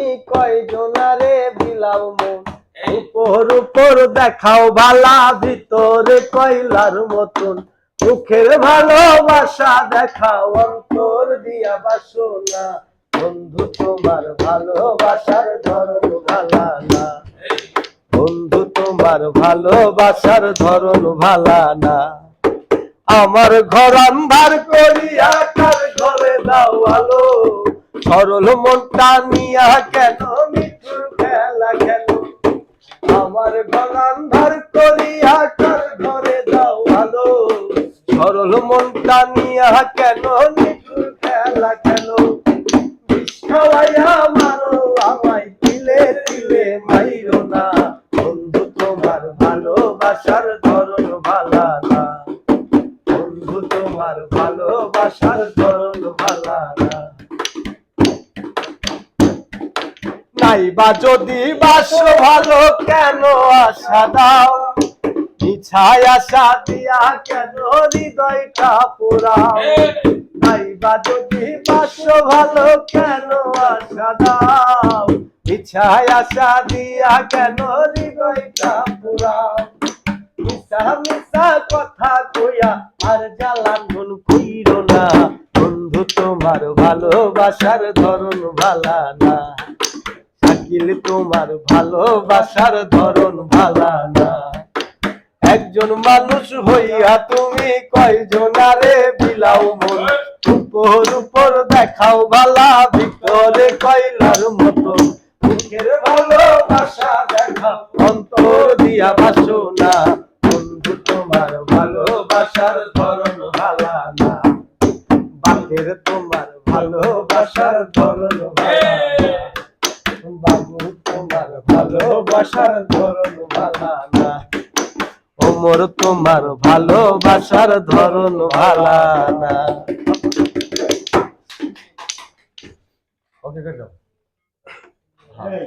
তুমি কয়জনারে বিলাও মন? উপর উপর দেখাও ভালা ভিতরে কয়লার মতন। মুখের ভালোবাসা দেখাও অন্তর দিয়া বাসনা। বন্ধু তোমার ভালোবাসার ধরন ভালা না বন্ধু তোমার ভালোবাসার ধরন ভালা না আমার ঘর আন্ধার করিয়া সরল মনটা নিয়া কেন মিঠুর খেলা খেল? আমার ঘর আন্ধার করিয়া কার ঘরে দাও আলো সরল মনটা নিয়া কেন মিঠুর খেলা বিষ খাওয়াইয়া মারো আমায় তিলে তিলে মাইরো না। বন্ধু, তোমার ভালোবাসার ধরন ভালা না। বন্ধু, তোমার ভালোবাসার ধরন ভালা না। নাইবা যদি বাস ভালো কেন? আশা দাও। মিছায় আশা দিয়া কেন হৃদয়টা পোড়াও? নাইবা যদি বাস ভালো কেন? আশা দাও। মিছায় আশা দিয়া কেন হৃদয়টা পোড়াও? কথা কইয়া আর জ্বালান কইরো না। বন্ধু, তোমার ভালোবাসার ধরন ভালা না। শাকিল তোমার ভালোবাসার ধরন ভালা না। একজন মানুষ হইয়া তুমি কয়জনারে বিলাও মন? উপর উপর দেখাও ভালা ভিতরে কয়লার মতো। মুখের ভালোবাসা দেখাও অন্তর দিয়া বাসো না। বন্ধু, তোমার ভালোবাসার ধরন ভালা না। বাপের তোমার ভালোবাসার ধরন ভালোবাসার ধরন ভালা না ওমর তোমার ভালোবাসার ধরন ভালা না ওকে করে দাও হ্যাঁ